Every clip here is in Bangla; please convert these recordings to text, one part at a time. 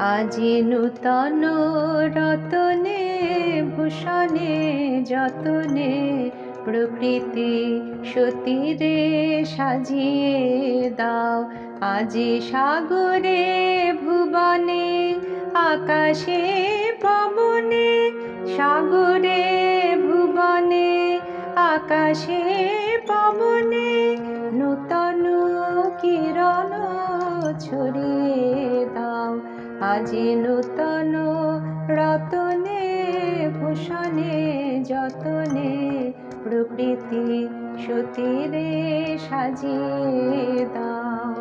আজি নূতন রতনে, ভূষণে যতনে, প্রকৃতি সতীরে সাজিয়ে দাও। আজি সাগরে, ভুবনে, আকাশে পবনে সাগরে, ভুবনে, আকাশে পবনে নূতন কিরণ দাও আজি নূতন রতনে, ভূষণে যতনে, প্রকৃতি সতীরে সাজিয়ে দাও।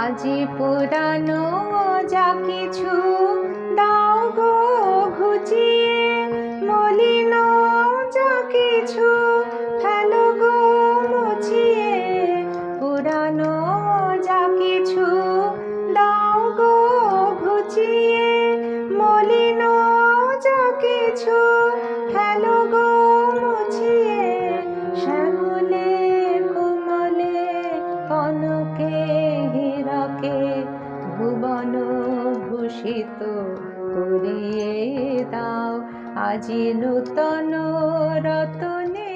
আজি পুরানো যা কিছু দাও গো ঘুচিয়ে ভুবন ভূষিত করিয়ে দাও। আজি নূতন রতনে,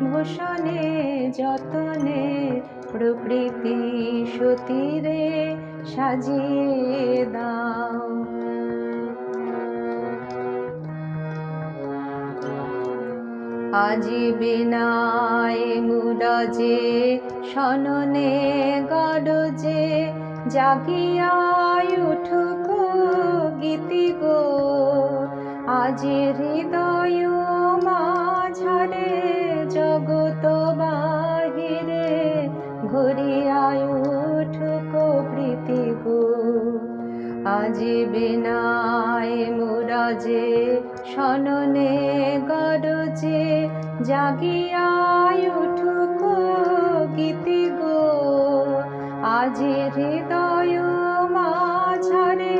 ভূষণে যতনে প্রকৃতি সতীরে সাজিয়ে দাও। আজি বিনায় মুরজে সননে গরজে জাগিয়ায় উঠুক গীতি গো। আজি হৃদয় মাঝারে, জগত বাহিরে ঘুরিয়ায় উঠুক প্রীতি গো। আজি বিনায় মুরাজে সননে গরজে জাগিয়ায় উঠুক গীতি আজি হৃদয় মাঝারে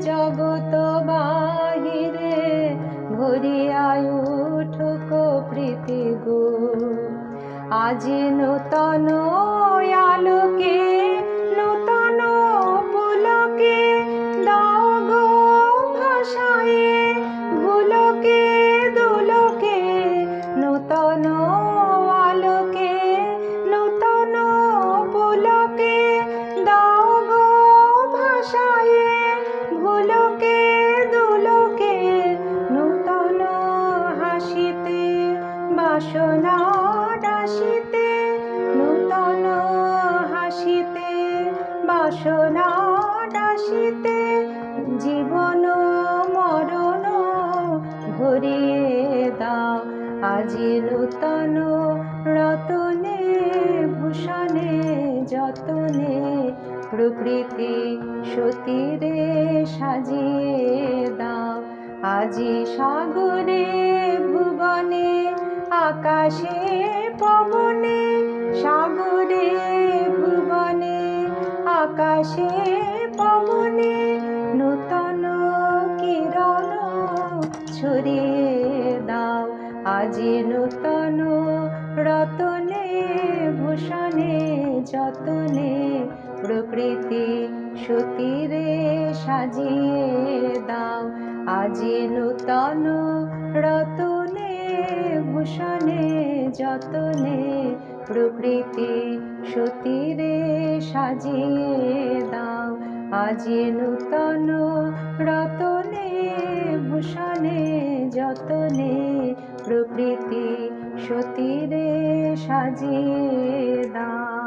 জগত বাহিরে ভরিয়ায় উঠুক প্রীতি গো। আজি নূতন বাসনা ডাসিতে নূতন হাসিতে, বাসনা ডাসিতে জীবন মরণ ভরিয়ে দাও। আজি নূতন রতনে, ভূষণে, যতনে প্রকৃতি সতীরে সাজিয়ে দাও। আজি সাগরে আকাশে পবনে, সাগরে ভুবনে, আকাশে পবনে নূতন কিরণ ছড়িয়ে দাও। আজি নূতন রতনে, ভূষণে যতনে, প্রকৃতি সতীরে সাজিয়ে দাও। আজি নূতন রতনে ভূষণে যতনে প্রকৃতি সতীরে সাজিয়ে দাও। আজি নূতন রতনে ভূষণে যতনে প্রকৃতি সতীরে সাজিয়ে দাও।